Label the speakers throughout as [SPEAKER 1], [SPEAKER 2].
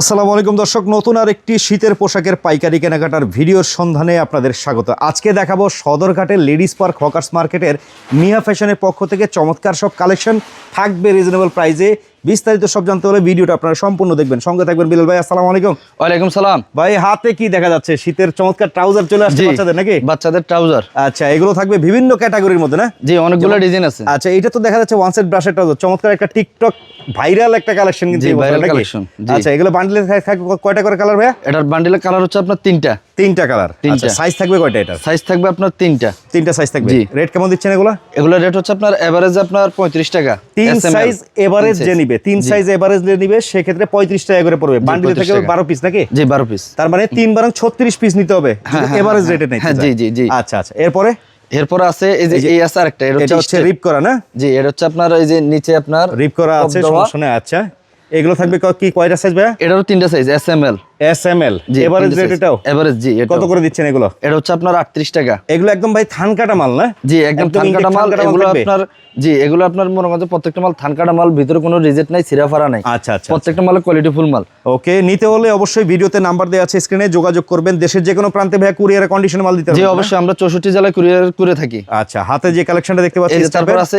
[SPEAKER 1] আসসালামু আলাইকুম দর্শক, নতুন আর একটি শীতের পোশাকের পাইকারি কেনাকাটার ভিডিওর সন্ধানে আপনাদের স্বাগত। আজকে দেখাবো সদরঘাটের লেডিস পার্ক হকার্স মার্কেটের মিয়া ফ্যাশনের পক্ষ থেকে চমৎকার সব কালেকশন থাকবে রিজনেবল প্রাইসে। বিস্তারিত সব জানতে হলে ভিডিওটা আপনারা সম্পূর্ণ দেখবেন। সঙ্গে থাকবেন বিলাল ভাই আসসালামু আলাইকুম।
[SPEAKER 2] ওয়ালাইকুম সালাম।
[SPEAKER 1] ভাই হাতে কি দেখা যাচ্ছে? শীতের চমৎকার ট্রাউজার চলে আসছে বাচ্চাদের নাকি?
[SPEAKER 2] বাচ্চাদের ট্রাউজার।
[SPEAKER 1] আচ্ছা এগুলো থাকবে বিভিন্ন ক্যাটাগরির মধ্যে না?
[SPEAKER 2] জি অনেকগুলো ডিজাইন আছে।
[SPEAKER 1] আচ্ছা এটা তো দেখা যাচ্ছে ওয়ান সেট ব্রাশের ট্রাউজার। চমৎকার একটা টিকটক ভাইরাল একটা কালেকশন কিন্তু। আচ্ছা এগুলো বান্ডিলে থাকবে কয়টা করে কালার ভাইয়া?
[SPEAKER 2] এটার বান্ডিলের কালার হচ্ছে আপনার তিনটা।
[SPEAKER 1] তিনটা কালার।
[SPEAKER 2] তিনটা।
[SPEAKER 1] আচ্ছা সাইজ থাকবে কয়টা এটা
[SPEAKER 2] সাইজ থাকবে আপনার তিনটা।
[SPEAKER 1] তিনটা সাইজ থাকবে। রেট কেমন দিচ্ছেন এগুলো?
[SPEAKER 2] এগুলো রেট হচ্ছে আপনার এভারেজ আপনার পঁয়ত্রিশ টাকা।
[SPEAKER 1] তিন সাইজ এভারেজ যে। নিবে তিন সাইজ এভারেজ যে নিবে সেক্ষেত্রে পঁয়ত্রিশ টাকা করে পড়বে। বান্ডিলে
[SPEAKER 2] 35
[SPEAKER 1] থেকে
[SPEAKER 2] টাকা।
[SPEAKER 1] বারো পিস নাকি?
[SPEAKER 2] জি বারো পিস
[SPEAKER 1] তার মানে তিন বারং ছত্রিশ পিস নিতে হবে এভারেজ রেটে নেই
[SPEAKER 2] হ্যাঁ, জি, জি, জি।
[SPEAKER 1] আচ্ছা আচ্ছা। এরপরে?
[SPEAKER 2] এরপর আছে এই যে এই আছে আরেকটা এটা হচ্ছে
[SPEAKER 1] রিপ করা না?
[SPEAKER 2] জি এটা হচ্ছে আপনার এই যে নিচে আপনার
[SPEAKER 1] রিপ করা আছে। সমস্যা আচ্ছা। এগুলো থাকবে ক- কি কয়টা সাইজ ভাইয়া?
[SPEAKER 2] এটারও তিনটা size S M L
[SPEAKER 1] S M average rate এটাও?
[SPEAKER 2] এভারেজ জি
[SPEAKER 1] কত
[SPEAKER 2] কত
[SPEAKER 1] করে দিচ্ছেন এগুলো?
[SPEAKER 2] এটা হচ্ছে আপনার আটত্রিশ টাকা।
[SPEAKER 1] এগুলো একদম ভাই থান কাটা মাল না?
[SPEAKER 2] জি একদম
[SPEAKER 1] একদম
[SPEAKER 2] থানকাটা মাল। এগুলো আপনার জি এগুলো আপনার মনে করেন প্রত্যেকটা মাল থানকাটা মাল ভিতরে কোনো রিজেক্ট নাই সিরাফারা নাই।
[SPEAKER 1] আচ্ছা আচ্ছা
[SPEAKER 2] প্রত্যেকটা মালের কোয়ালিটি ফুল মাল।
[SPEAKER 1] ওকে নিতে হলে অবশ্যই ভিডিওতে নাম্বার দেওয়া আছে স্ক্রিনে যোগাযোগ করবেন। দেশের যে কোনো প্রান্তে ভাইয়া কুরিয়ারে কন্ডিশনে মাল দিতে
[SPEAKER 2] জি অবশ্যই আমরা চৌষট্টি জেলায় কুরিয়ার করে থাকি।
[SPEAKER 1] আচ্ছা হাতে যে কালেকশনটা দেখতে পাচ্ছি
[SPEAKER 2] তারপর আছে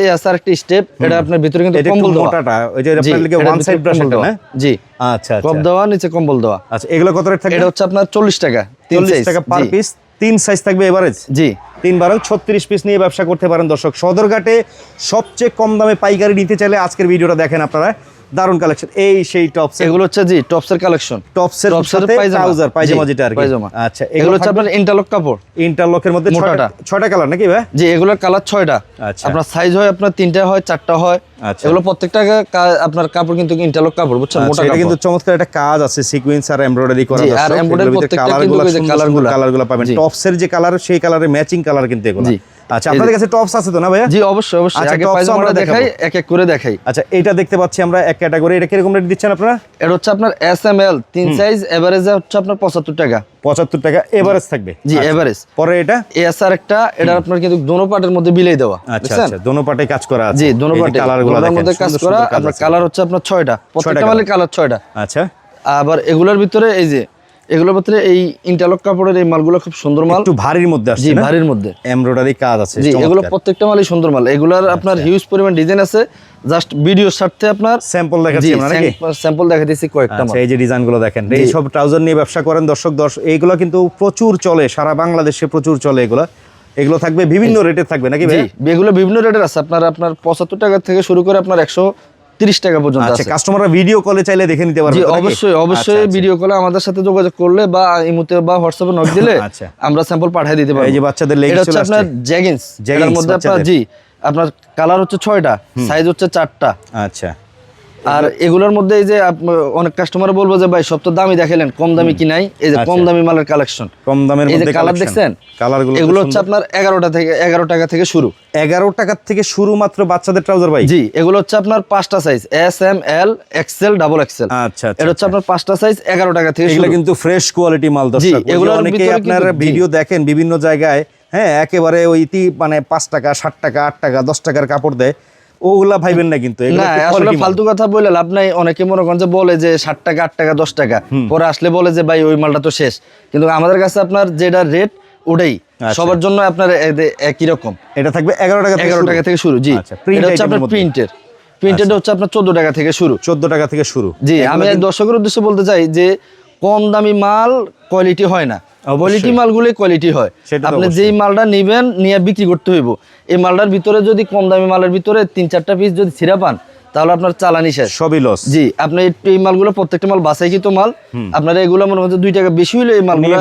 [SPEAKER 2] স্টেপ এটা আপনার ভিতরে কিন্তু কম্বল
[SPEAKER 1] মোটাটা ওই যে আপনার লিগে ওয়ান সাইড ব্রাশ
[SPEAKER 2] কম্বল
[SPEAKER 1] এটা
[SPEAKER 2] দেওয়া।
[SPEAKER 1] না?
[SPEAKER 2] জি।
[SPEAKER 1] আচ্ছা
[SPEAKER 2] কপ
[SPEAKER 1] আচ্ছা
[SPEAKER 2] দেওয়া নিচে কম্বল দেওয়া।
[SPEAKER 1] আচ্ছা এগুলো কত রেট থাকবে?
[SPEAKER 2] এটা হচ্ছে আপনার চল্লিশ টাকা চল্লিশ
[SPEAKER 1] টাকা পার পিস তিন সাইজ থাকবে এভারেজ
[SPEAKER 2] জি।
[SPEAKER 1] তিন বারো ছত্রিশ পিস নিয়ে ব্যবসা করতে পারেন দর্শক। সদরঘাটে সবচেয়ে কম দামে পাইকারি নিতে চাইলে আজকের ভিডিওটা দেখেন আপনারা। দারুণ কালেকশন এই সেই টপস
[SPEAKER 2] এগুলো হচ্ছে জি টপসের কালেকশন
[SPEAKER 1] টপসের সাথে
[SPEAKER 2] পায়জামা।
[SPEAKER 1] ট্রাউজার পায়জামা যেটা আর কি।
[SPEAKER 2] পায়জামা।
[SPEAKER 1] আচ্ছা
[SPEAKER 2] এগুলো হচ্ছে আপনার ইন্টারলক কাপড়।
[SPEAKER 1] ইন্টারলকের মধ্যে ছয়টা। ছয়টা কালার নাকি ভাই?
[SPEAKER 2] জি এগুলোর কালার ছয়টা।
[SPEAKER 1] আচ্ছা।
[SPEAKER 2] আপনার সাইজ হয় আপনার তিনটা হয় চারটা হয়।
[SPEAKER 1] আচ্ছা।
[SPEAKER 2] এগুলো প্রত্যেকটা আপনার কাপড় কিন্তু ইন্টারলক কাপড় বুঝছেন? মোটা
[SPEAKER 1] আচ্ছা, এটা
[SPEAKER 2] কাপড়।
[SPEAKER 1] কিন্তু চমৎকার একটা কাজ আছে সিকোয়েন্স আর এমব্রয়ডারি করা
[SPEAKER 2] জি, আর embroidery প্রত্যেকটা কিন্তু
[SPEAKER 1] কালারগুলো কালারগুলো পাবেন। টপসের যে কালার সেই কালারে ম্যাচিং কালার কিন্তু এগুলো। আচ্ছা আপনাদের কাছে টপস আছে তো না ভাইয়া?
[SPEAKER 2] জি অবশ্যই অবশ্যই।
[SPEAKER 1] আচ্ছা,
[SPEAKER 2] আগে
[SPEAKER 1] tops আমরা
[SPEAKER 2] দেখাই এক এক করে দেখাই।
[SPEAKER 1] আচ্ছা এটা দেখতে পাচ্ছি আমরা এক ক্যাটাগরি এটা কীরকম রেট দিচ্ছেন আপনারা?
[SPEAKER 2] এটা হচ্ছে আপনার এস এম এল তিন সাইজ এভারেজে হচ্ছে আপনার পঁচাত্তর টাকা।
[SPEAKER 1] পঁচাত্তর টাকা এভারেজ থাকবে।
[SPEAKER 2] জি
[SPEAKER 1] আচ্ছা।
[SPEAKER 2] এভারেজ
[SPEAKER 1] পরে এটা?
[SPEAKER 2] এ আছে আরেকটা এটা আপনার কিন্তু দোনো পার্টের মধ্যে বিলাই দেওয়া।
[SPEAKER 1] আচ্ছা আচ্ছা দোনো পাটে কাজ করা আছে।
[SPEAKER 2] জি দোনো পার্টে। কালারগুলো মধ্যে কাজ করা আপনার কালার হচ্ছে আপনার ছয়টা। প্রত্যেকটা
[SPEAKER 1] colour।
[SPEAKER 2] কালার ছয়টা।
[SPEAKER 1] আচ্ছা।
[SPEAKER 2] আবার এগুলোর ভিতরে এই যে এগুলোর ভিতরে এই ইন্টারলক কাপড়ের এই মালগুলো খুব সুন্দর মাল।
[SPEAKER 1] একটু ভারীর মধ্যে
[SPEAKER 2] জি
[SPEAKER 1] আসছে না?
[SPEAKER 2] ভারীর মধ্যে।
[SPEAKER 1] এমব্রয়ডারি কাজ আছে
[SPEAKER 2] জি এগুলো প্রত্যেকটা মালই সুন্দর মাল। এগুলার আপনার হিউজ পরিমাণ ডিজাইন আছে। জাস্ট ভিডিও স্বার্থে আপনার
[SPEAKER 1] স্যাম্পল দেখাচ্ছি আমরা নাকি?
[SPEAKER 2] স্যাম্পল দেখা দিচ্ছি কয়েকটা
[SPEAKER 1] আচ্ছা
[SPEAKER 2] মাল।
[SPEAKER 1] এই যে ডিজাইনগুলো দেখেন এই সব ট্রাউজার নিয়ে ব্যবসা করেন দর্শক দর্শক এইগুলো কিন্তু প্রচুর চলে সারা বাংলাদেশে প্রচুর চলে এগুলো। এগুলো থাকবে বিভিন্ন রেটের থাকবে নাকি ভাই
[SPEAKER 2] জি এগুলো বিভিন্ন রেটের আছে। আপনার আপনার পঁচাত্তর টাকা থেকে শুরু করে আপনার একশো তিরিশ টাকা পর্যন্ত
[SPEAKER 1] আচ্ছা
[SPEAKER 2] আছে।
[SPEAKER 1] কাস্টমাররা ভিডিও কলে চাইলে দেখে নিতে পারবে?
[SPEAKER 2] অবশ্যই অবশ্যই
[SPEAKER 1] আচ্ছা, আচ্ছা।
[SPEAKER 2] ভিডিও কলে আমাদের সাথে যোগাযোগ করলে বা ইমুতে বা হোয়াটসঅ্যাপে নক দিলে
[SPEAKER 1] আচ্ছা।
[SPEAKER 2] আমরা স্যাম্পল পাঠিয়ে দিতে পারি
[SPEAKER 1] এই যে বাচ্চাদের leggings
[SPEAKER 2] এটা হচ্ছে আপনার জ্যাগিন্স
[SPEAKER 1] জ্যাগিন্স
[SPEAKER 2] এর মধ্যে আপনার জি আপনার কালার হচ্ছে ছয়টা সাইজ হচ্ছে চারটা।
[SPEAKER 1] আচ্ছা।
[SPEAKER 2] আর এগুলোর মধ্যে এই যে অনেক কাস্টমার বলব যে ভাই সব তো দামি দেখালেন কম দামি কি নাই? এই যে কম
[SPEAKER 1] আচ্ছা।
[SPEAKER 2] দামি মালের কালেকশন
[SPEAKER 1] কম দামের
[SPEAKER 2] এই যে
[SPEAKER 1] মধ্যে
[SPEAKER 2] কালার দেখছেন?
[SPEAKER 1] কালারগুলো
[SPEAKER 2] এগুলো হচ্ছে আপনার এগারোটা থেকে এগারো টাকা থেকে শুরু।
[SPEAKER 1] এগারো টাকা থেকে শুরু মাত্র বাচ্চাদের ট্রাউজার ভাই?
[SPEAKER 2] জি এগুলো হচ্ছে আপনার পাঁচটা size S M L XL double XL
[SPEAKER 1] আচ্ছা আচ্ছা
[SPEAKER 2] এটা হচ্ছে আপনার পাঁচটা সাইজ এগারো টাকা থেকে
[SPEAKER 1] এগুলো কিন্তু ফ্রেশ কোয়ালিটি মাল দর্শক।
[SPEAKER 2] এগুলোর
[SPEAKER 1] অনেকে আপনার ভিডিও দেখেন বিভিন্ন জায়গায় হ্যাঁ একেবারে ওই মানে পাঁচ টাকা ষাট টাকা আট টাকা দশ টাকার কাপড় দেয়। ওগুলা ভাইবেন না কিন্তু
[SPEAKER 2] আসলে ফালতু কথা বলে লাভ নাই। অনেকে মনে করেন যে বলে যে ষাট টাকা আট টাকা দশ টাকা। পরে আসলে বলে যে ভাই ওই মালটা তো শেষ। কিন্তু আমাদের কাছে আপনার যেটা রেট ওটাই।
[SPEAKER 1] আচ্ছা।
[SPEAKER 2] সবার জন্য আপনার একই রকম।
[SPEAKER 1] এটা থাকবে এগারো টাকা
[SPEAKER 2] এগারো টাকা থেকে শুরু জি।
[SPEAKER 1] আচ্ছা,
[SPEAKER 2] এটা হচ্ছে আপনার প্রিন্টের প্রিন্টেড হচ্ছে আপনার চোদ্দ টাকা থেকে শুরু।
[SPEAKER 1] চোদ্দ টাকা থেকে শুরু।
[SPEAKER 2] জি আমি দর্শকের উদ্দেশ্যে বলতে চাই যে কম দামি মাল কোয়ালিটি হয় না। কোয়ালিটি মালগুলি কোয়ালিটি হয়। আপনি। যেই মালটা নিবেন নিয়ে বিক্রি করতে হইব। এই মালটার ভিতরে যদি কম দামি মালের ভিতরে তিন চারটা পিস যদি ছিঁড়া পান তাহলে আপনার চালানি শেষ।
[SPEAKER 1] সবই লস
[SPEAKER 2] জি আপনি এই- মালগুলো প্রত্যেকটা মাল বাসাইকৃত মাল। আপনারা এগুলো মনে হচ্ছে দুই টাকা বেশি হলে এই মালগুলো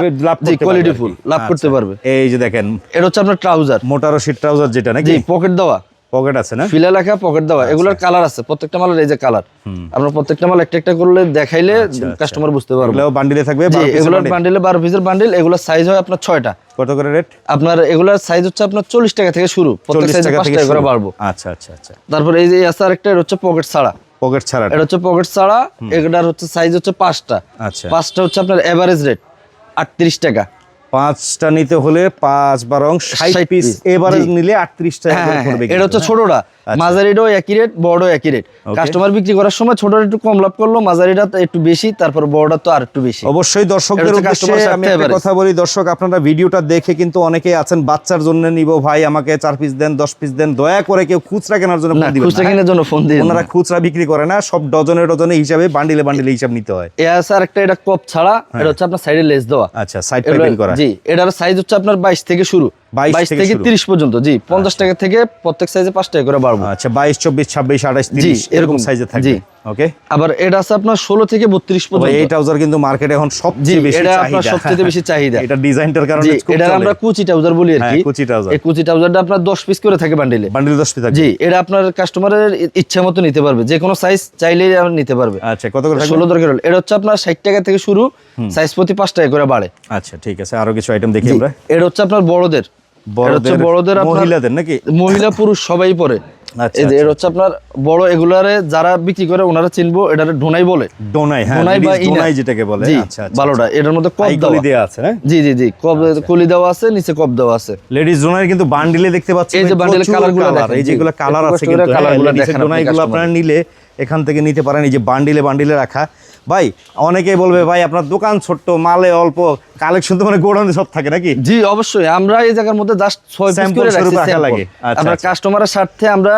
[SPEAKER 2] জি কোয়ালিটি ফুল লাভ করতে
[SPEAKER 1] আচ্ছা।
[SPEAKER 2] পারবে।
[SPEAKER 1] এই যে দেখেন
[SPEAKER 2] এটা হচ্ছে আপনার ট্রাউজার
[SPEAKER 1] মোটারো শীট ট্রাউজার যেটা নাকি?
[SPEAKER 2] জি পকেট দেওয়া।
[SPEAKER 1] পকেট আছে না?
[SPEAKER 2] ফিলা লেখা পকেট দেওয়া। এগুলোর কালার আছে প্রত্যেকটা মালের এই যে কালার আমরা প্রত্যেকটা মাল একটা একটা করলে দেখাইলে কাস্টমার বুঝতে পারবে।
[SPEAKER 1] এগুলো বান্ডিলে থাকবে
[SPEAKER 2] জি
[SPEAKER 1] 12
[SPEAKER 2] এগুলোর বান্ডিলে বারো পিসের বান্ডিল এগুলোর সাইজ হয় আপনার ছয়টা।
[SPEAKER 1] কত করে রেট
[SPEAKER 2] আপনার এগুলার সাইজ হচ্ছে আপনার চল্লিশ টাকা থেকে শুরু। প্রত্যেক সাইজে
[SPEAKER 1] টাকা
[SPEAKER 2] পাঁচ
[SPEAKER 1] থেকে
[SPEAKER 2] টাকা করে বাড়বো।
[SPEAKER 1] আচ্ছা আচ্ছা আচ্ছা।
[SPEAKER 2] তারপর এই যে আছে আরেকটা হচ্ছে পকেট ছাড়া।
[SPEAKER 1] পকেট ছাড়া।
[SPEAKER 2] এটা হচ্ছে পকেট ছাড়া এটার হচ্ছে সাইজ হচ্ছে পাঁচটা।
[SPEAKER 1] আচ্ছা।
[SPEAKER 2] পাঁচটা হচ্ছে আপনার এভারেজ রেট আটত্রিশ টাকা।
[SPEAKER 1] পাঁচটা নিতে হলে পাঁচ বারং ষাট পিস
[SPEAKER 2] জি।
[SPEAKER 1] নিলে আটত্রিশ টাকা
[SPEAKER 2] হ্যাঁ হ্যাঁ
[SPEAKER 1] পড়বে
[SPEAKER 2] হ্যাঁ, এটা হচ্ছে ছোটটা
[SPEAKER 1] আচ্ছা।
[SPEAKER 2] মাঝারিটাও একই রেট একই রেট কাস্টমার বিক্রি করার সময় ছোটটা একটু কম লাভ করল মাঝারিটা একটু বেশি তারপর বড়টা তো আর একটু বেশি।
[SPEAKER 1] অবশ্যই দর্শকদের উদ্দেশ্যে আমি একটা কথা বলি দর্শক আপনারা ভিডিওটা দেখে কিন্তু অনেকেই আছেন বাচ্চার জন্য নিব ভাই আমাকে চার পিস দেন দশ পিস দেন দয়া করে কেউ খুচরা কেনার জন্য ফোন দিবেন
[SPEAKER 2] খুচরা? কেনার জন্য ফোন দিয়ে
[SPEAKER 1] ওনারা খুচরা বিক্রি করে না সব ডজনে ডজনে হিসাবে বান্ডিলে বান্ডিলে হিসাব নিতে হয়।
[SPEAKER 2] এ একটা এটা কপ ছাড়া এটা হচ্ছে আপনার সাইডে লেস দেওয়া।
[SPEAKER 1] আচ্ছা সাইড পাইপিং করা।
[SPEAKER 2] জি। এটার সাইজ হচ্ছে আপনার বাইশ থেকে শুরু।
[SPEAKER 1] 22
[SPEAKER 2] বাইশ
[SPEAKER 1] থেকে
[SPEAKER 2] তিরিশ পর্যন্ত জি পঞ্চাশ টাকা থেকে প্রত্যেক সাইজে পাঁচ টাকা করে বাড়বো।
[SPEAKER 1] আচ্ছা বাইশ চব্বিশ ছাব্বিশ আঠাশ তিরিশ এরকম সাইজে থাকবে। ওকে
[SPEAKER 2] আবার এটা আছে আপনার ষোলো থেকে বত্রিশ পর্যন্ত।
[SPEAKER 1] এই ট্রাউজার কিন্তু মার্কেটে এখন সবচেয়ে বেশি
[SPEAKER 2] এটা আপনার সবচেয়ে বেশি চাহিদা।
[SPEAKER 1] এটা ডিজাইনটার কারণে
[SPEAKER 2] এটা আমরা কুচি ট্রাউজার বলি আর
[SPEAKER 1] হ্যাঁ,
[SPEAKER 2] কি।
[SPEAKER 1] কুচি trouser।
[SPEAKER 2] এই কুচি ট্রাউজারটা আপনার দশ পিস করে থাকে বান্ডিলে
[SPEAKER 1] বান্ডিল দশ পিস
[SPEAKER 2] জি এটা আপনার কাস্টমারের ইচ্ছা মতো নিতে পারবে। যে কোনো সাইজ চাইলেই আমরা নিতে পারবে।
[SPEAKER 1] আচ্ছা কত করে
[SPEAKER 2] ষোলো দরকার হলে। এটা হচ্ছে আপনার ষাট টাকা থেকে শুরু সাইজ প্রতি পাঁচ টাকা করে বাড়ে।
[SPEAKER 1] আচ্ছা ঠিক আছে। আরও কিছু আইটেম দেখি আমরা।
[SPEAKER 2] এটা হচ্ছে আপনার বড়দের।
[SPEAKER 1] বড়দের
[SPEAKER 2] বড়দের
[SPEAKER 1] মহিলাদের নাকি?
[SPEAKER 2] মহিলা পুরুষ সবাই পরে।
[SPEAKER 1] আচ্ছা, আচ্ছা।
[SPEAKER 2] এটা হচ্ছে আপনার বড় এগুলারে যারা বিক্রি করে ওনারা চিনবো এটা ঢোনাই বলে।
[SPEAKER 1] ডোনাই হ্যাঁ
[SPEAKER 2] ডোনাই বা
[SPEAKER 1] ডোনাই যেটাকে বলে। আচ্ছা
[SPEAKER 2] ভালোটা। এটার মধ্যে কপ দেওয়া।
[SPEAKER 1] দেওয়া আছে হ্যাঁ?
[SPEAKER 2] জি জি জি কপ কলি দেওয়া আছে নিচে কপ দেওয়া আছে।
[SPEAKER 1] লেডিস ডোনাই কিন্তু বান্ডিলে দেখতে পাচ্ছেন
[SPEAKER 2] এই যে
[SPEAKER 1] ভাই,
[SPEAKER 2] কালারগুলো দেখেন,
[SPEAKER 1] এই যেগুলো কালার আছে
[SPEAKER 2] কষ্ট করে
[SPEAKER 1] কিন্তু
[SPEAKER 2] কালারগুলো দেখেন
[SPEAKER 1] ডোনাইগুলো আপনারা নিলে এখান থেকে নিতে পারেন এই যে বান্ডিলে বান্ডিলে রাখা। ভাই অনেকেই বলবে ভাই আপনার দোকান ছোট্ট মালে অল্প কালেকশন তো মানে গোডাউনে সব থাকে নাকি?
[SPEAKER 2] জি অবশ্যই। আমরা এই জায়গার মধ্যে জাস্ট ছয় পিস করে রাখছি
[SPEAKER 1] লাগে। আচ্ছা,
[SPEAKER 2] আমরা
[SPEAKER 1] আচ্ছা।
[SPEAKER 2] কাস্টমারের স্বার্থে আমরা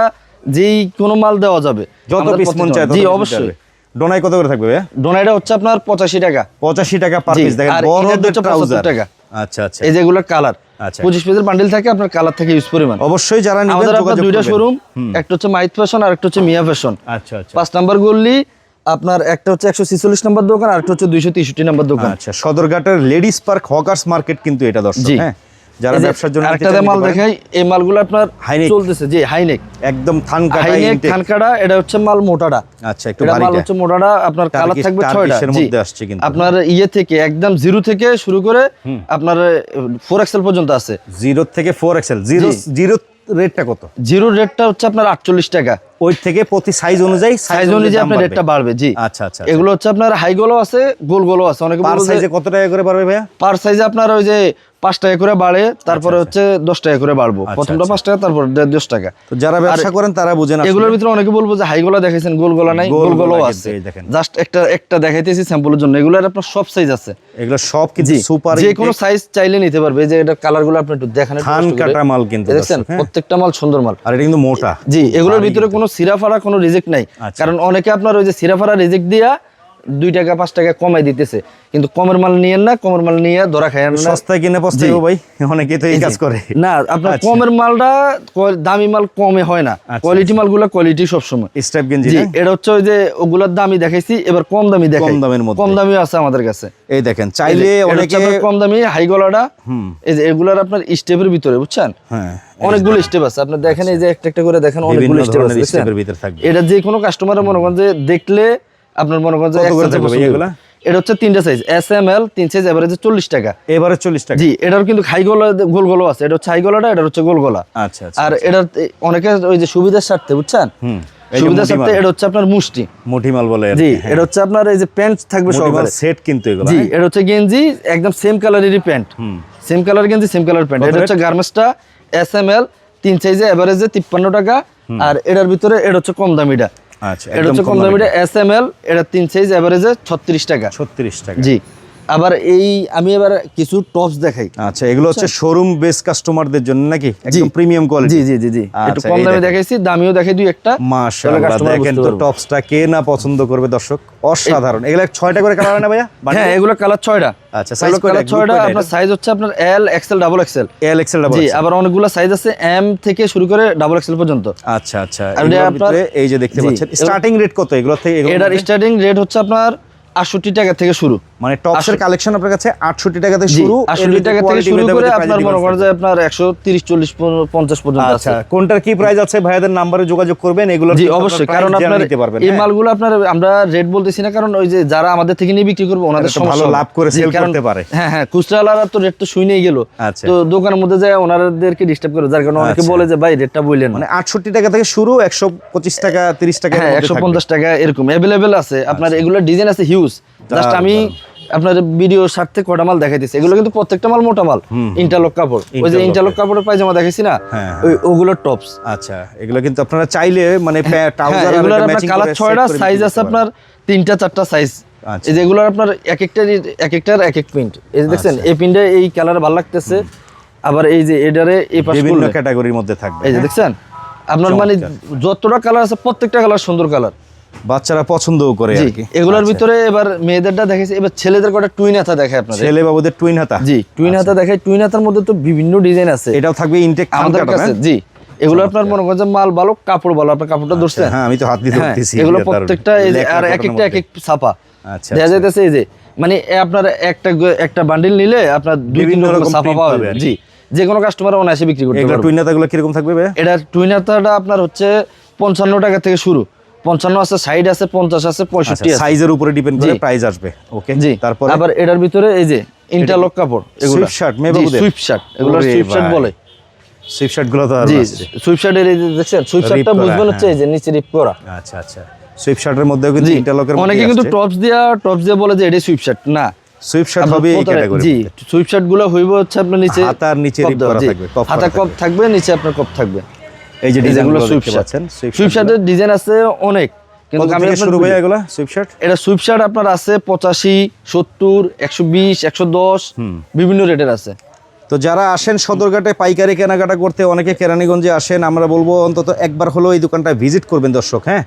[SPEAKER 2] যেই কোনো মাল দেওয়া যাবে
[SPEAKER 1] যত পিস মন চায়
[SPEAKER 2] জি অবশ্যই।
[SPEAKER 1] ডোনাই কত করে থাকবে ভাইয়া?
[SPEAKER 2] ডোনাইটা হচ্ছে আপনার পঁচাশি টাকা।
[SPEAKER 1] পঁচাশি টাকা পার পিস দেখেন বড়দের
[SPEAKER 2] হচ্ছে 75
[SPEAKER 1] ট্রাউজার
[SPEAKER 2] টাকা।
[SPEAKER 1] আচ্ছা আচ্ছা।
[SPEAKER 2] এই যেগুলো কালার
[SPEAKER 1] আচ্ছা।
[SPEAKER 2] পঁচিশ পিসের বান্ডিল থাকে আপনার কালার থেকে ইউজ পরিমাণ।
[SPEAKER 1] অবশ্যই যারা নিবেন যোগাযোগ
[SPEAKER 2] দুইটা শোরুম একটা হচ্ছে মাইথ ফ্যাশন আর একটা হচ্ছে মিয়া ফ্যাশন
[SPEAKER 1] আচ্ছা আচ্ছা।
[SPEAKER 2] পাঁচ নাম্বার গল্লি আপনার একটা হচ্ছে একশো ছিচল্লিশ নাম্বার দোকান আর একটা হচ্ছে দুইশো তেষট্টি নাম্বার দোকান।
[SPEAKER 1] আচ্ছা সদরঘাটের লেডিস পার্ক হকার্স মার্কেট কিন্তু এটা দর্শক হ্যাঁ? যারা ব্যবসার জন্য চান
[SPEAKER 2] মাল দেখাই এই মালগুলো আপনার
[SPEAKER 1] হাইনেক।
[SPEAKER 2] চলতেছে জি হাইনেক।
[SPEAKER 1] একদম থান কাটা
[SPEAKER 2] হাইনেক এটা হচ্ছে মাল মোটাটা।
[SPEAKER 1] আচ্ছা একটু
[SPEAKER 2] মাল হচ্ছে মোটাটা আপনার কালার থাকবে জি।
[SPEAKER 1] মধ্যে আসছে কিন্তু।
[SPEAKER 2] আপনার ইয়ে থেকে একদম জিরো থেকে শুরু করে আপনার ফোর এক্সেল পর্যন্ত আছে।
[SPEAKER 1] জিরো থেকে ফোর এক্সেল জিরো জিরো রেটটা কত?
[SPEAKER 2] জিরো রেটটা হচ্ছে আপনার আটচল্লিশ টাকা।
[SPEAKER 1] ওই থেকে প্রতি সাইজ অনুযায়ী
[SPEAKER 2] সাইজ অনুযায়ী আপনার রেটটা বাড়বে জি।
[SPEAKER 1] আচ্ছা আচ্ছা
[SPEAKER 2] এগুলো হচ্ছে আপনার হাই গোলও আছে গোল গোলও আছে। অনেক
[SPEAKER 1] পার সাইজে কত টাকা করে পারবে ভাইয়া?
[SPEAKER 2] পার সাইজে আপনার ওই যে পাঁচ টাকা করে বাড়ে তারপরে হচ্ছে দশ টাকা করে বাড়বো। প্রথমটা পাঁচ টাকা তারপর দশ টাকা।
[SPEAKER 1] তো যারা ব্যবসা করেন তারা বুঝেন
[SPEAKER 2] এগুলোর ভিতরে অনেকে বলব যে হাই গোলা দেখেছেন গোল গোলা নাই
[SPEAKER 1] গোল
[SPEAKER 2] গোল
[SPEAKER 1] গোলা
[SPEAKER 2] আছে জাস্ট একটা একটা দেখাইতেছি স্যাম্পলের জন্য। এগুলোর আপনার সব সাইজ আছে।
[SPEAKER 1] এগুলো সব
[SPEAKER 2] জি।
[SPEAKER 1] সুপার
[SPEAKER 2] যে কোনো সাইজ চাইলে নিতে পারবে। এই যে এটা কালারগুলো আপনি একটু দেখেন করে।
[SPEAKER 1] কাটা মাল কিন্তু
[SPEAKER 2] দেখছেন
[SPEAKER 1] হ্যাঁ?
[SPEAKER 2] প্রত্যেকটা মাল সুন্দর মাল।
[SPEAKER 1] আর এটা কিন্তু মোটা।
[SPEAKER 2] জি এগুলোর ভিতরে কোনো সিরাফারা কোনো রিজেক্ট নাই।
[SPEAKER 1] আচ্ছা।
[SPEAKER 2] কারণ অনেকে আপনার ওই যে সিরাফারা রিজেক্ট দিয়া দুই টাকা পাঁচ টাকা কমাই দিতেছে। কিন্তু কমের মাল নিয়েন না কমের মাল নিয়ে ধরা খায় না।
[SPEAKER 1] সস্তায় কিনে পস্তায়
[SPEAKER 2] জি।
[SPEAKER 1] ভাই অনেকে তো এই কাজ করে।
[SPEAKER 2] না আপনার
[SPEAKER 1] আচ্ছা।
[SPEAKER 2] কমের মালটা দামি মাল কমে হয় না।
[SPEAKER 1] আচ্ছা,
[SPEAKER 2] কোয়ালিটি মালগুলো কোয়ালিটি সবসময়।
[SPEAKER 1] স্ট্রাইপ গেঞ্জি
[SPEAKER 2] এটা হচ্ছে ওই যে ওগুলার দামি দেখাইছি এবার কম দামি দেখাই।
[SPEAKER 1] কম দামের মধ্যে।
[SPEAKER 2] কম দামিও আছে আমাদের কাছে।
[SPEAKER 1] এই দেখেন চাইলে অনেকে
[SPEAKER 2] কম দামি হাই গলাটা। এই যে এগুলার আপনার স্টেপের ভিতরে বুঝছেন?
[SPEAKER 1] হ্যাঁ
[SPEAKER 2] অনেকগুলো স্টেপ আছে। আপনি দেখেন এই যে একটা একটা করে দেখেন অনেকগুলো স্টেপ আছে
[SPEAKER 1] স্টেপের ভিতরে থাকবে।
[SPEAKER 2] এটা যে কোনো কাস্টমারের মনে করেন যে দেখলে আপনার মনে করেন? এটা হচ্ছে তিনটা সাইজ এস এম এল তিন সাইজ এভারেজে চল্লিশ টাকা।
[SPEAKER 1] এবারে চল্লিশ টাকা।
[SPEAKER 2] জি এটার কিন্তু হাই গোলা গোল গোলা আছে। এটা হচ্ছে হাই গোলাটা এটা হচ্ছে গোল গোলা
[SPEAKER 1] আচ্ছা আচ্ছা
[SPEAKER 2] আর এটার অনেকে ওই যে সুবিধার স্বার্থে বুঝছেন? সুবিধার স্বার্থে এটা হচ্ছে আপনার মুষ্টি।
[SPEAKER 1] মুঠি মাল বলে
[SPEAKER 2] জি
[SPEAKER 1] হ্যাঁ।
[SPEAKER 2] এটা হচ্ছে আপনার এই যে প্যান্ট থাকবে সহকারে।
[SPEAKER 1] সেট কিন্তু এগুলো
[SPEAKER 2] জি
[SPEAKER 1] হ্যাঁ?
[SPEAKER 2] এটা হচ্ছে গেঞ্জি একদম সেম কালারেরই প্যান্ট সেম কালার গেঞ্জি সেম কালার প্যান্ট এটা হচ্ছে গার্মেন্টসটা এস এম এল তিন সাইজে এভারেজে তিপ্পান্ন টাকা। আর এটার ভিতরে এটা হচ্ছে কম দামিটা।
[SPEAKER 1] আচ্ছা
[SPEAKER 2] এটা হচ্ছে কম দামিটা এস এম এল এটা তিন সাইজ এভারেজে ছত্রিশ টাকা।
[SPEAKER 1] ছত্রিশ টাকা।
[SPEAKER 2] জি। আবার এই আমি এবার কিছু টপস দেখাই।
[SPEAKER 1] আচ্ছা এগুলো হচ্ছে শোরুম বেস কাস্টমারদের জন্য নাকি? একদম প্রিমিয়াম কোয়ালিটি
[SPEAKER 2] জি জি জি জি। একটু
[SPEAKER 1] আচ্ছা,
[SPEAKER 2] কম দামে দেখাইছি দামিও দেখাই দুই একটা।
[SPEAKER 1] মাশাআল্লাহ দেখেন তো টপসটা কে না পছন্দ করবে দর্শক? অসাধারণ। এগুলো ছয়টা করে কালার না ভাইয়া?
[SPEAKER 2] হ্যাঁ এগুলো কালার ছয়টা।
[SPEAKER 1] আচ্ছা, size কয়টা?
[SPEAKER 2] কালার
[SPEAKER 1] group
[SPEAKER 2] ছয়টা আপনার সাইজ হচ্ছে আপনার L XL double XL
[SPEAKER 1] L XL double
[SPEAKER 2] জি আবার অনেকগুলো সাইজ আছে এম থেকে শুরু করে ডাবল এক্সেল পর্যন্ত।
[SPEAKER 1] আচ্ছা আচ্ছা
[SPEAKER 2] আর
[SPEAKER 1] এই যে দেখতে পাচ্ছেন স্টার্টিং রেট কত? এগুলো থেকে
[SPEAKER 2] এটার স্টার্টিং রেট হচ্ছে আপনার আটষট্টি টাকা থেকে শুরু।
[SPEAKER 1] মানে টপসের কালেকশন আপনার কাছে আটষট্টি টাকা থেকে শুরু
[SPEAKER 2] আটষট্টি টাকা থেকে শুরু করে আপনার মনে করেন যে আপনার একশো তিরিশ চল্লিশ পঞ্চাশ পর্যন্ত আছে।
[SPEAKER 1] আচ্ছা কোনটার কি প্রাইস আছে ভাইয়াদের নাম্বারে যোগাযোগ করবেন এগুলো
[SPEAKER 2] জি অবশ্যই কারণ আপনার
[SPEAKER 1] নিতে পারবেন।
[SPEAKER 2] এই
[SPEAKER 1] হ্যাঁ?
[SPEAKER 2] মালগুলো আপনার আমরা রেট বলতেছি না কারণ ওই যে যারা আমাদের থেকে নিয়ে বিক্রি করবে ওনাদের
[SPEAKER 1] ভালো লাভ করে
[SPEAKER 2] কারণ-
[SPEAKER 1] করতে পারে।
[SPEAKER 2] হ্যাঁ হ্যাঁ খুচরাওয়ালারা তো রেট তো শুনেই গেল।
[SPEAKER 1] আচ্ছা।
[SPEAKER 2] তো দোকানের মধ্যে যায় ওনাদেরকে ডিস্টার্ব করে যার কারণে অনেকে
[SPEAKER 1] আচ্ছা।
[SPEAKER 2] বলে যে ভাই রেটটা বললেন
[SPEAKER 1] মানে আটষট্টি টাকা থেকে শুরু একশো পঁচিশ টাকা তিরিশ টাকা
[SPEAKER 2] হ্যাঁ একশো পঞ্চাশ টাকা এরকম অ্যাভেলেবেল আছে। আপনার এগুলো ডিজাইন আছে হিউজ জাস্ট আমি আপনার ভিডিও স্বার্থে কটা মাল দেখাইতেছে? এগুলো কিন্তু প্রত্যেকটা মাল মোটা মাল। ইন্টারলক কাপড়। ওই যে ইন্টারলক কাপড়ের পায়জামা দেখাইছি না?
[SPEAKER 1] হ্যাঁ,
[SPEAKER 2] ওই ওগুলোর টপস
[SPEAKER 1] আচ্ছা এগুলো কিন্তু আপনারা চাইলে মানে
[SPEAKER 2] হ্যাঁ
[SPEAKER 1] ট্রাউজার
[SPEAKER 2] এগুলোর আপনার কালার ছয়টা সাইজ আছে আপনার তিনটা চারটা সাইজ
[SPEAKER 1] আচ্ছা।
[SPEAKER 2] এই যে এগুলোর আপনার এক একটার এক একটার এক এক প্রিন্ট এই যে দেখছেন
[SPEAKER 1] আচ্ছা।
[SPEAKER 2] এই প্রিন্টে এই কালার ভালো লাগতেছে। আবার এই যে এডারে এই পাশে
[SPEAKER 1] বিভিন্ন ক্যাটাগরির মধ্যে থাকবে
[SPEAKER 2] এই যে
[SPEAKER 1] হ্যাঁ?
[SPEAKER 2] দেখছেন আপনার মানে যতটা কালার আছে প্রত্যেকটা কালার সুন্দর কালার
[SPEAKER 1] বাচ্চারা পছন্দও করে আর কি।
[SPEAKER 2] এগুলোর
[SPEAKER 1] আচ্ছা।
[SPEAKER 2] ভিতরে এবার মেয়েদেরটা দেখেছি এবার ছেলেদের কটা টুইন হাতা দেখায় আপনাদের?
[SPEAKER 1] ছেলে বাবুদের টুইন হাতা।
[SPEAKER 2] জি টুইন হাতা দেখায়। টুইন হাতার মধ্যে তো বিভিন্ন ডিজাইন আছে।
[SPEAKER 1] এটাও থাকবে ইনটেক
[SPEAKER 2] আমাদের কাছে জি। এগুলো আপনার মনে করেন মাল ভালো কাপড় ভালো। আপনার কাপড়টা ধরছেন?
[SPEAKER 1] হ্যাঁ আমি তো হাত দিয়ে
[SPEAKER 2] হ্যাঁ,
[SPEAKER 1] ধরতেছি
[SPEAKER 2] এগুলো প্রত্যেকটা আর এক একটা এক এক ছাপা।
[SPEAKER 1] আচ্ছা
[SPEAKER 2] দেখা
[SPEAKER 1] আচ্ছা।
[SPEAKER 2] যাইতেছে এই যে মানে আপনার একটা একটা বান্ডিল নিলে আপনার দুই তিন
[SPEAKER 1] বিভিন্ন
[SPEAKER 2] রকম ছাপা পাওয়া যাবে। জি যে কোনো কাস্টমার অনায়াসে বিক্রি করতে পারবে।
[SPEAKER 1] টুইন হাতাগুলো কীরকম থাকবে
[SPEAKER 2] এটা টুইনাতাটা আপনার হচ্ছে পঞ্চান্ন টাকা থেকে শুরু। পঞ্চান্ন আছে সাইড আছে পঞ্চাশ আছে
[SPEAKER 1] আচ্ছা
[SPEAKER 2] পঁয়ষট্টি
[SPEAKER 1] সাইজের উপরে ডিপেন্ড করে প্রাইস আসবে ওকে
[SPEAKER 2] জি।
[SPEAKER 1] তারপরে
[SPEAKER 2] আবার এটার ভিতরে এই যে ইন্টারলক কাপড় এগুলো।
[SPEAKER 1] বাবুদের?
[SPEAKER 2] সুইফট শার্ট এগুলো সুইফট শার্ট বলে।
[SPEAKER 1] সুইফট শার্টগুলো তো
[SPEAKER 2] জি। সুইফট শার্টের এই দেখছেন
[SPEAKER 1] Rip
[SPEAKER 2] শার্টটা বুঝবেন হচ্ছে এই যে নিচে রিপ করা।
[SPEAKER 1] আচ্ছা আচ্ছা। সুইফট শার্টের মধ্যেও কিন্তু ইন্টারলকের
[SPEAKER 2] অনেকে কিন্তু টপস দিয়া টপস দিয়ে বলে যে এটা সুইফট শার্ট না।
[SPEAKER 1] সুইফট শার্ট হবে এই ক্যাটাগরি
[SPEAKER 2] জি সুইফট শার্টগুলো হইব হচ্ছে আপনার নিচে
[SPEAKER 1] হাতার নিচে রিপ করা থাকবে,
[SPEAKER 2] হাতা কপ।
[SPEAKER 1] থাকবে।
[SPEAKER 2] নিচে আপনার কপ থাকবে।
[SPEAKER 1] এই যে
[SPEAKER 2] এই
[SPEAKER 1] ডিজাইন পাচ্ছেন
[SPEAKER 2] শার্টের আছে অনেক কিন্তু আমি
[SPEAKER 1] শুরু
[SPEAKER 2] বলি,
[SPEAKER 1] ভাইয়া এগুলা সুইফট শার্ট
[SPEAKER 2] এটা শার্ট আপনার আছে পঁচাশি সত্তর একশো বিশ একশো দশ বিভিন্ন রেটের আছে।
[SPEAKER 1] তো যারা আসেন সদরঘাটে পাইকারি কেনাকাটা করতে অনেকে কেরানীগঞ্জে আসেন আমরা বলব অন্তত একবার হলো এই দোকানটা ভিজিট করবেন দর্শক হ্যাঁ?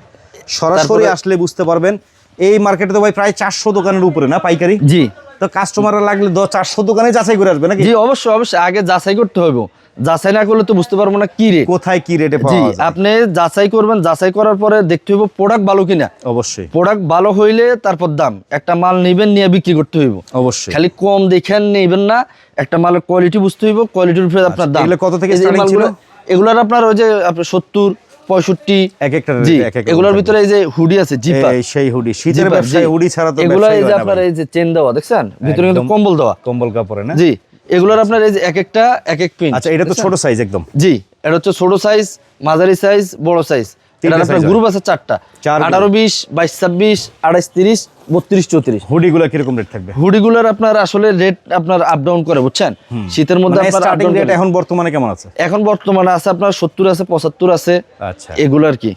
[SPEAKER 1] সরাসরি আসলে বুঝতে পারবেন এই মার্কেটে তো ভাই প্রায় চারশো দোকানের উপরে না পাইকারি?
[SPEAKER 2] জি।
[SPEAKER 1] তো কাস্টমাররা লাগলে চারশো দোকানে যাচাই করে আসবে নাকি?
[SPEAKER 2] জি অবশ্যই অবশ্যই আগে যাচাই করতে হবে যাচাই না করলে তো বুঝতে পারব না কি রেট
[SPEAKER 1] কোথায় কি রেটে
[SPEAKER 2] জি আপনি যাচাই করবেন যাচাই করার পরে দেখতে হইব প্রোডাক্ট ভালো কিনা।
[SPEAKER 1] অবশ্যই।
[SPEAKER 2] প্রোডাক্ট ভালো হইলে তারপর দাম। একটা মাল নিবেন নিয়ে বিক্রি করতে হইব।
[SPEAKER 1] অবশ্যই।
[SPEAKER 2] খালি কম দেখেন নেবেন না একটা মালের কোয়ালিটি বুঝতে হইব কোয়ালিটির উপরে আপনার দাম।
[SPEAKER 1] আচ্ছা, কত থেকে
[SPEAKER 2] এগুলোর আপনার ওই যে আপনার সত্তর পঁয়ষট্টি
[SPEAKER 1] এক একটা
[SPEAKER 2] এগুলোর ভিতরে এই যে হুডি আছে জিপার
[SPEAKER 1] সেই হুডি শীতের ব্যবসায় হুডি ছাড়া তো
[SPEAKER 2] এগুলো এই যে আপনার এই যে চেন দেওয়া দেখছেন? ভিতরে কিন্তু কম্বল দেওয়া।
[SPEAKER 1] কম্বল কাপড়ে না?
[SPEAKER 2] জি। এগুলোর আপনার এই যে এক একটা এক এক পিন
[SPEAKER 1] আচ্ছা এটা তো ছোট সাইজ একদম।
[SPEAKER 2] জি এটা হচ্ছে ছোট সাইজ মাঝারি সাইজ বড় সাইজ
[SPEAKER 1] তিনটা
[SPEAKER 2] এটা আপনার গ্রুপ আছে চারটা। আঠারো বিশ বাইশ ছাব্বিশ আঠাইশ তিরিশ বত্রিশ চৌত্রিশ।
[SPEAKER 1] হুডি গুলো কীরকম রেট থাকবে?
[SPEAKER 2] হুডিগুলোর আপনার আসলে রেট আপনার আপ ডাউন করে বুঝছেন? শীতের মধ্যে আপনার
[SPEAKER 1] স্টার্টিং রেট এখন বর্তমানে কেমন আছে?
[SPEAKER 2] এখন বর্তমানে আছে আপনার সত্তর আছে পঁচাত্তর আছে
[SPEAKER 1] আচ্ছা।
[SPEAKER 2] এগুলো আর কি।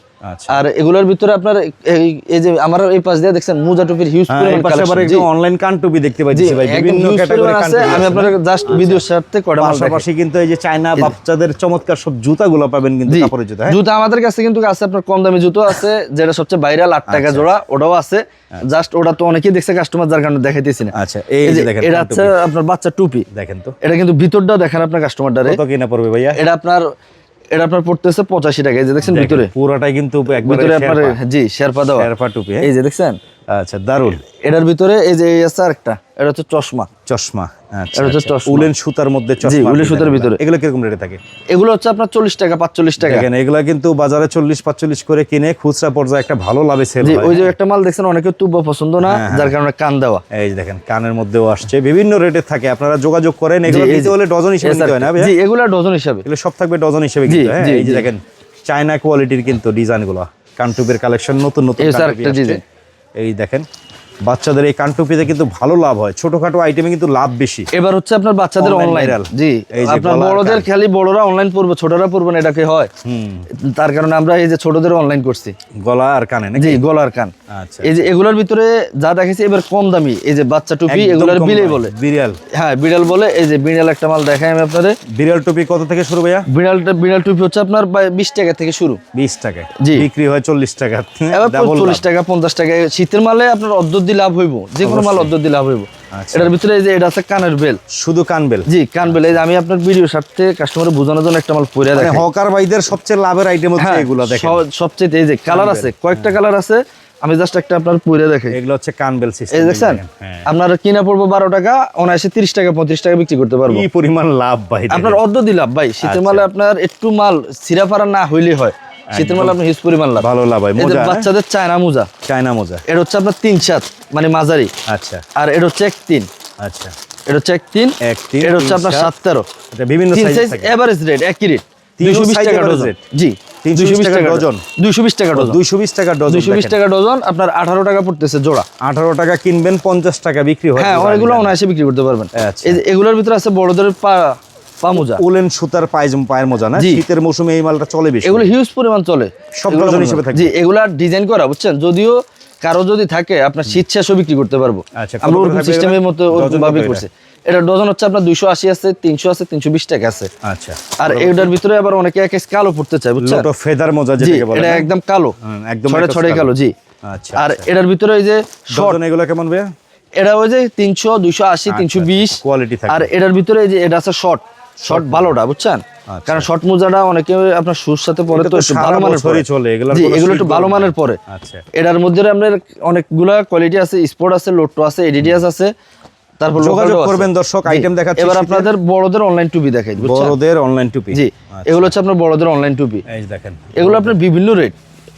[SPEAKER 2] আর এগুলোর ভিতরে আপনার এই- যে আমার এই পাশ দিয়ে দেখছেন মুজা টুপির হিউজ
[SPEAKER 1] হ্যাঁ, আবার একটু অনলাইন কান টুপি দেখতে পাচ্ছি ভাই বিভিন্ন ক্যাটাগরি
[SPEAKER 2] আছে। আমি আপনার জাস্ট ভিডিওর সাথে কটা মাল
[SPEAKER 1] পাশাপাশি কিন্তু এই যে চায়না বাচ্চাদের চমৎকার সব জুতাগুলো পাবেন কিন্তু কাপড়ের জুতা হ্যাঁ?
[SPEAKER 2] জুতা আমাদের কাছে কিন্তু আছে আপনার কম দামি জুতো আছে যেটা সবচেয়ে ভাইরাল আট টাকা জোড়া ওটাও আছে। জাস্ট ওটা তো অনেকেই দেখছে কাস্টমার যার কারণে দেখাইতেছি না।
[SPEAKER 1] আচ্ছা এই যে দেখেন
[SPEAKER 2] এটা
[SPEAKER 1] কান
[SPEAKER 2] হচ্ছে আপনার বাচ্চা টুপি।
[SPEAKER 1] দেখেন তো।
[SPEAKER 2] এটা কিন্তু ভিতরটাও দেখেন আপনার কাস্টমারটারে
[SPEAKER 1] কত কিনা পড়বে ভাইয়া?
[SPEAKER 2] এটা আপনার এটা আপনার পড়তেছে পঁচাশি টাকা এই যে দেখছেন ভিতরে?
[SPEAKER 1] পুরোটাই কিন্তু
[SPEAKER 2] ভিতরে আপনার জি শেরপা দেওয়া।
[SPEAKER 1] শেরপা টুপি হ্যাঁ?
[SPEAKER 2] এই যে দেখছেন?
[SPEAKER 1] আচ্ছা দারুণ
[SPEAKER 2] এটার ভিতরে এই যে আছে আরেকটা এটা হচ্ছে চশমা।
[SPEAKER 1] চশমা আচ্ছা
[SPEAKER 2] এটা হচ্ছে
[SPEAKER 1] আচ্ছা।
[SPEAKER 2] চশমা।
[SPEAKER 1] উলেন সুতার মধ্যে চশমা
[SPEAKER 2] উলেন সুতার ভিতরে।
[SPEAKER 1] এগুলো কীরকম রেটে থাকে?
[SPEAKER 2] এগুলো হচ্ছে আপনার চল্লিশ টাকা পাঁচচল্লিশ টাকা।
[SPEAKER 1] দেখেন এগুলা কিন্তু বাজারে চল্লিশ পাঁচচল্লিশ করে কিনে খুচরা পর্যায়ে একটা ভালো লাভে সেল হয়।
[SPEAKER 2] ওই যে একটা মাল দেখছেন অনেকে তুব্বা পছন্দ না
[SPEAKER 1] হ্যাঁ,
[SPEAKER 2] যার কারণে কান দেওয়া।
[SPEAKER 1] এই যে দেখেন কানের মধ্যেও আসছে। বিভিন্ন রেটে থাকে আপনারা যোগাযোগ করেন। এগুলো নিতে হলে ডজন হিসেবে নিতে হয় না ভাইয়া?
[SPEAKER 2] জি এগুলো ডজন হিসাবে।
[SPEAKER 1] এগুলো সব থাকবে ডজন হিসেবে কিন্তু হ্যাঁ এই যে দেখেন চায়না কোয়ালিটির কিন্তু ডিজাইনগুলো কানটুপের কালেকশন নতুন নতুন কানটুপি। এই দেখেন বাচ্চাদের এই কানটুপিতে কিন্তু ভালো লাভ হয়। ছোটখাটো আইটেমে কিন্তু লাভ বেশি।
[SPEAKER 2] এবার হচ্ছে আপনার বাচ্চাদের অনলাইন জি
[SPEAKER 1] এই যে
[SPEAKER 2] আপনার বড়দের। খালি বড়রা অনলাইন পড়বে ছোটরা পড়বে না এটা কি হয়? তার কারণে আমরা এই যে ছোটদের অনলাইন করছি।
[SPEAKER 1] গলা আর কানে
[SPEAKER 2] জি গলার কান।
[SPEAKER 1] আচ্ছা।
[SPEAKER 2] এই যে এগুলোর ভিতরে যা দেখেছি এবার কম দামি। এই যে বাচ্চা টুপি এগুলোর
[SPEAKER 1] দামে।
[SPEAKER 2] বলে।
[SPEAKER 1] বিড়াল।
[SPEAKER 2] হ্যাঁ বিড়াল বলে। এই যে বিড়াল একটা মাল দেখাই আমি আপনাদের।
[SPEAKER 1] বিড়াল টুপি কত থেকে শুরু ভাইয়া?
[SPEAKER 2] বিড়ালটা বিড়াল টুপি হচ্ছে আপনার বিশ টাকা থেকে শুরু।
[SPEAKER 1] বিশ টাকা
[SPEAKER 2] জি।
[SPEAKER 1] বিক্রি হয় চল্লিশ টাকা।
[SPEAKER 2] এবার
[SPEAKER 1] Double
[SPEAKER 2] চল্লিশ
[SPEAKER 1] লাভ।
[SPEAKER 2] টাকা পঞ্চাশ টাকা। শীতের মালে আপনার অর্ধি লাভ হইব যে কোনো মাল অর্ধি লাভ হইব।
[SPEAKER 1] আচ্ছা।
[SPEAKER 2] এটার ভিতরে এই যে এটা আছে কানের বেল।
[SPEAKER 1] শুধু কানবেল
[SPEAKER 2] জি কান বেল। এই যে আমি আপনার ভিডিও সাথে কাস্টমারে বোঝানোর জন্য একটা মাল পরে
[SPEAKER 1] মানে
[SPEAKER 2] দেখাই
[SPEAKER 1] হকার ভাইদের সবচেয়ে লাভের আইটেম হচ্ছে
[SPEAKER 2] হ্যাঁ
[SPEAKER 1] এগুলো দেখেন।
[SPEAKER 2] সবচেয়ে এই যে কালার আছে কয়েকটা কালার আছে আমি জাস্ট একটা আপনার পরে দেখাই
[SPEAKER 1] এগুলো হচ্ছে কানবেল
[SPEAKER 2] এই
[SPEAKER 1] সিস্টেম
[SPEAKER 2] দেখছেন?
[SPEAKER 1] হ্যাঁ।
[SPEAKER 2] আপনার কিনা পড়ব বারো টাকা অনায়াসে তিরিশ টাকা পঁয়ত্রিশ টাকা বিক্রি করতে পারব।
[SPEAKER 1] কি পরিমাণ লাভ ভাই
[SPEAKER 2] আপনার অর্ধ দিলাম ভাই। শীতের
[SPEAKER 1] আচ্ছা।
[SPEAKER 2] মালে আপনার একটু মাল সিরাফারা না হইলে হয়। শীতের মালে আপনার হিউজ পরিমাণ লাভ।
[SPEAKER 1] ভালো লাভ হয়। মোজা
[SPEAKER 2] বাচ্চাদের চায়না মোজা।
[SPEAKER 1] চায়না মোজা।
[SPEAKER 2] এটা হচ্ছে আপনার তিন সাত মানে মাঝারি।
[SPEAKER 1] আচ্ছা।
[SPEAKER 2] আর এটা হচ্ছে এক তিন।
[SPEAKER 1] আচ্ছা।
[SPEAKER 2] এটা হচ্ছে এক তিন
[SPEAKER 1] এক তিন,
[SPEAKER 2] এটা হচ্ছে আপনার
[SPEAKER 1] সাত।
[SPEAKER 2] তেরো
[SPEAKER 1] বিভিন্ন সাইজ
[SPEAKER 2] এভারেজ রেট একই রেট দুইশো বিশ টাকা ডজন? জি
[SPEAKER 1] 320 টাকা ডজন?
[SPEAKER 2] দুইশো বিশ টাকা ডজন
[SPEAKER 1] দুইশো বিশ টাকা ডজন
[SPEAKER 2] দুইশো বিশ টাকা ডজন আপনার আঠারো টাকা পড়তেছে জোড়া।
[SPEAKER 1] আঠারো টাকা কিনবেন পঞ্চাশ টাকা বিক্রি হয়
[SPEAKER 2] হ্যাঁ এগুলো অনায়াসে বিক্রি করতে পারবেন।
[SPEAKER 1] আচ্ছা।
[SPEAKER 2] এগুলোর ভিতরে আছে বড়দের পা পা মোজা।
[SPEAKER 1] উলেন সুতার পায়জাম পায়ের মোজা না? শীতের মৌসুমে এই মালটা চলে বেশি।
[SPEAKER 2] এগুলো হিউজ পরিমাণ চলে।
[SPEAKER 1] সব ডজন হিসেবে। থাকবে?
[SPEAKER 2] জি এগুলা ডিজাইন করা বুঝছেন? যদিও কারও যদি থাকে আপনার শীত শেষও বিক্রি করতে পারব।
[SPEAKER 1] আচ্ছা,
[SPEAKER 2] আমরা ওরকম সিস্টেমের মতো ওরকম ভাবে
[SPEAKER 1] এটা?
[SPEAKER 2] করছে। এটা? ডজন হচ্ছে আপনার দুইশো আশি আছে তিনশো আছে তিনশো বিশ টাকা আছে।
[SPEAKER 1] আচ্ছা।
[SPEAKER 2] আর এটার ভিতরে আবার অনেকে এক কালো পড়তে চায় বুঝছেন?
[SPEAKER 1] ফেদার মোজা
[SPEAKER 2] জি
[SPEAKER 1] যেটাকে বলে
[SPEAKER 2] এটা একদম কালো।
[SPEAKER 1] একদম
[SPEAKER 2] ছড়ে ছড়ে
[SPEAKER 1] কালো।
[SPEAKER 2] জি।
[SPEAKER 1] আচ্ছা
[SPEAKER 2] আর
[SPEAKER 1] আচ্ছা।
[SPEAKER 2] এটার ভিতরে ওই যে শর্ট
[SPEAKER 1] ডজন এগুলো কেমন ভাইয়া?
[SPEAKER 2] এটা ওই যে তিনশো দুইশো আশি তিনশো বিশ।
[SPEAKER 1] কোয়ালিটি
[SPEAKER 2] আর এটার ভিতরে এই যে এটা আছে শর্ট শর্ট ভালোটা বুঝছেন?
[SPEAKER 1] আচ্ছা।
[SPEAKER 2] কারণ শর্ট মোজাটা অনেকে আপনার সুর সাথে পরে তো একটু ভালো মানের পরে
[SPEAKER 1] চলে, কোনো
[SPEAKER 2] এগুলো একটু ভালো মানের পরে
[SPEAKER 1] আচ্ছা।
[SPEAKER 2] এটার মধ্যে আপনার অনেকগুলা কোয়ালিটি আছে স্পোর্ট আছে লোটো আছে এডিডিয়াস আছে তারপর
[SPEAKER 1] যোগাযোগ। করবেন দর্শক, item দেখাচ্ছি
[SPEAKER 2] এবার। আপনাদের বড়দের অনলাইন টুপি দেখাই
[SPEAKER 1] বড়দের অনলাইন টুপি।
[SPEAKER 2] জি
[SPEAKER 1] আচ্ছা,
[SPEAKER 2] এগুলো হচ্ছে আপনার বড়দের অনলাইন টুপি।
[SPEAKER 1] এই দেখেন।
[SPEAKER 2] এগুলো আপনার বিভিন্ন রেট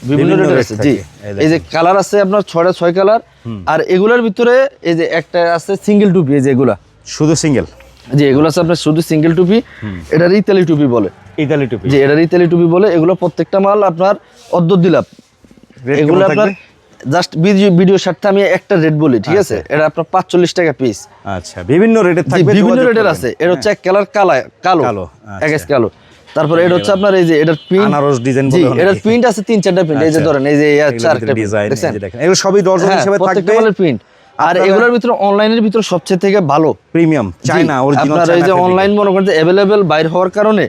[SPEAKER 2] বিভিন্ন রেট আছে জি।
[SPEAKER 1] এই
[SPEAKER 2] এই যে কালার আছে আপনার ছয়টা ছয় কালার আর এগুলোর ভিতরে এই যে একটা আছে সিঙ্গেল টুপি এই যে এগুলা।
[SPEAKER 1] শুধু সিঙ্গেল
[SPEAKER 2] জি এগুলো আছে আপনার শুধু সিঙ্গেল টুপি এটা ইতালি টুপি বলে।
[SPEAKER 1] ইতালি টুপি।
[SPEAKER 2] জি এটা ইতালি টুপি বলে এগুলো প্রত্যেকটা মাল আপনার অর্ধ দিলাপ এগুলো আপনার জাস্ট ভিডিও স্বার্থে আমি একটা রেট বলি ঠিক আছে? এটা আপনার পাঁচচল্লিশ টাকা পিস
[SPEAKER 1] আচ্ছা বিভিন্ন রেটের থাকবে
[SPEAKER 2] বিভিন্ন রেটের আছে এটা হচ্ছে এক কালার কালা কালো
[SPEAKER 1] কালো,
[SPEAKER 2] এক
[SPEAKER 1] আচ্ছা।
[SPEAKER 2] কালো। তারপরে এটা হচ্ছে আপনার এই যে এটার প্রিন্ট
[SPEAKER 1] আনারস ডিজাইন বলে
[SPEAKER 2] এটার প্রিন্ট আছে তিন চারটা প্রিন্ট এই যে
[SPEAKER 1] আচ্ছা।
[SPEAKER 2] ধরেন এই যে
[SPEAKER 1] ভিতরে
[SPEAKER 2] ডিজাইন
[SPEAKER 1] যে দেখেন। এগুলো সবই ডজন
[SPEAKER 2] হ্যাঁ,
[SPEAKER 1] হিসেবে
[SPEAKER 2] প্রত্যেকটা
[SPEAKER 1] থাকবে।
[SPEAKER 2] মালের প্রিন্ট আর এগুলোর ভিতরে অনলাইনের ভিতরে সবচেয়ে থেকে ভালো
[SPEAKER 1] প্রিমিয়াম চায়না
[SPEAKER 2] আপনার এই যে অনলাইন মনে করেন যে অ্যাভেলেবেল বাইর হওয়ার কারণে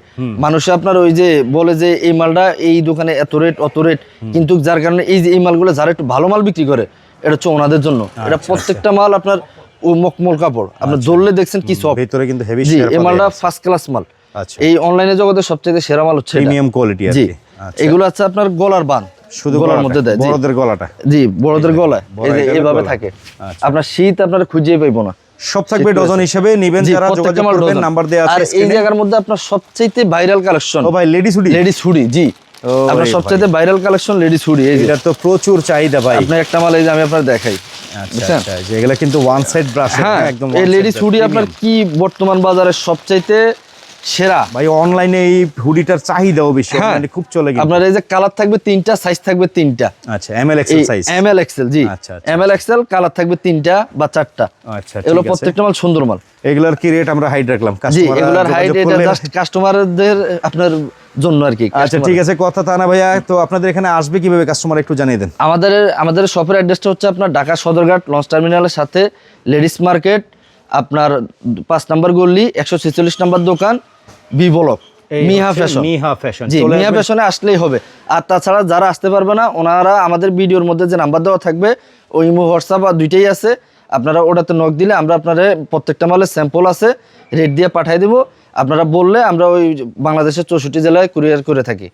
[SPEAKER 2] মানুষ আপনার ওই যে বলে যে এই মালটা এই দোকানে এত রেট অত রেট কিন্তু যার কারণে এই যে এই মালগুলো যারা একটু ভালো মাল বিক্রি করে এটা হচ্ছে ওনাদের জন্য।
[SPEAKER 1] আচ্ছা,
[SPEAKER 2] এটা প্রত্যেকটা মাল আপনার মকমল কাপড়। আপনার ধরলে দেখছেন কি সব।
[SPEAKER 1] ভিতরে কিন্তু হেভি
[SPEAKER 2] জি এই মালটা ফার্স্ট ক্লাস মাল।
[SPEAKER 1] আচ্ছা।
[SPEAKER 2] এই অনলাইনে জগতে সবচেয়ে সেরা মাল হচ্ছে
[SPEAKER 1] প্রিমিয়াম কোয়ালিটি
[SPEAKER 2] জি।
[SPEAKER 1] আচ্ছা।
[SPEAKER 2] এগুলো আছে আপনার গলার বান
[SPEAKER 1] শুধু
[SPEAKER 2] গলার মধ্যে দেয়।
[SPEAKER 1] বড়দের গলাটা।
[SPEAKER 2] জি বড়দের গলায়। এই যে এইভাবে থাকে।
[SPEAKER 1] আচ্ছা।
[SPEAKER 2] আপনার শীত আপনার খুঁজে পাইবো না।
[SPEAKER 1] সব থাকবে ডজন হিসেবে। নিবেন যারা যোগাযোগ করবেন। নাম্বার
[SPEAKER 2] আর
[SPEAKER 1] আছে
[SPEAKER 2] এই জায়গার মধ্যে আপনার সবচাইতে ভাইরাল কালেকশন
[SPEAKER 1] ও ভাই লেডিস হুডি
[SPEAKER 2] লেডিস হুডি জি। আপনার
[SPEAKER 1] রে
[SPEAKER 2] সবচাইতে ভাইরাল কালেকশন লেডিস হুডি
[SPEAKER 1] এটা তো প্রচুর চাহিদা ভাই।
[SPEAKER 2] আপনি একটা মাল এই যে আমি আপনার দেখাই।
[SPEAKER 1] আচ্ছা? আচ্ছা এগুলা কিন্তু ওয়ান সাইড ব্রাশ
[SPEAKER 2] হ্যাঁ
[SPEAKER 1] একদম
[SPEAKER 2] এই লেডিস হুডি আপনার কি বর্তমান বাজারে সবচাইতে সেরা।
[SPEAKER 1] ভাই অনলাইনে এই হুডিটার চাহিদাও বেশি অনলাইনে খুব চলে কিন্তু।
[SPEAKER 2] আপনার এই যে কালার থাকবে তিনটা সাইজ থাকবে তিনটা।
[SPEAKER 1] আচ্ছা ML XL size
[SPEAKER 2] M L XL জি।
[SPEAKER 1] আচ্ছা, আচ্ছা,
[SPEAKER 2] এম এল এক্সেল কালার থাকবে তিনটা বা চারটা।
[SPEAKER 1] আচ্ছা
[SPEAKER 2] এগুলো প্রত্যেকটা মাল সুন্দর মাল।
[SPEAKER 1] এগুলার কি রেট আমরা হাইড রাখলাম?
[SPEAKER 2] জি এগুলার হাইট এটা জাস্ট কাস্টমারদের আপনার জন্য আর কি
[SPEAKER 1] আচ্ছা ঠিক আছে কথা তা না ভাইয়া। তো আপনাদের এখানে আসবে কীভাবে? কাস্টমার একটু জানিয়ে দেন।
[SPEAKER 2] আমাদের আমাদের শপের অ্যাড্রেসটা হচ্ছে আপনার ঢাকা সদরঘাট লঞ্চ টার্মিনালের সাথে লেডিস মার্কেট আপনার পাঁচ নাম্বার গল্লি একশো ছেচল্লিশ নাম্বার দোকান B block Miha fashion
[SPEAKER 1] Miha fashion
[SPEAKER 2] জি
[SPEAKER 1] চলে
[SPEAKER 2] ফ্যাশনে আসলেই হবে। আর তাছাড়া যারা আসতে পারবে না ওনারা আমাদের ভিডিওর মধ্যে যে নাম্বার দেওয়া থাকবে ওই ইমো হোয়াটসঅ্যাপ আর দুইটাই আছে। আপনারা ওটাতে নক দিলে আমরা আপনারা প্রত্যেকটা মালের স্যাম্পল আছে রেট দিয়ে পাঠিয়ে দেবো। আপনারা বললে আমরা ওই বাংলাদেশের চৌষট্টি জেলায় কুরিয়ার করে থাকি।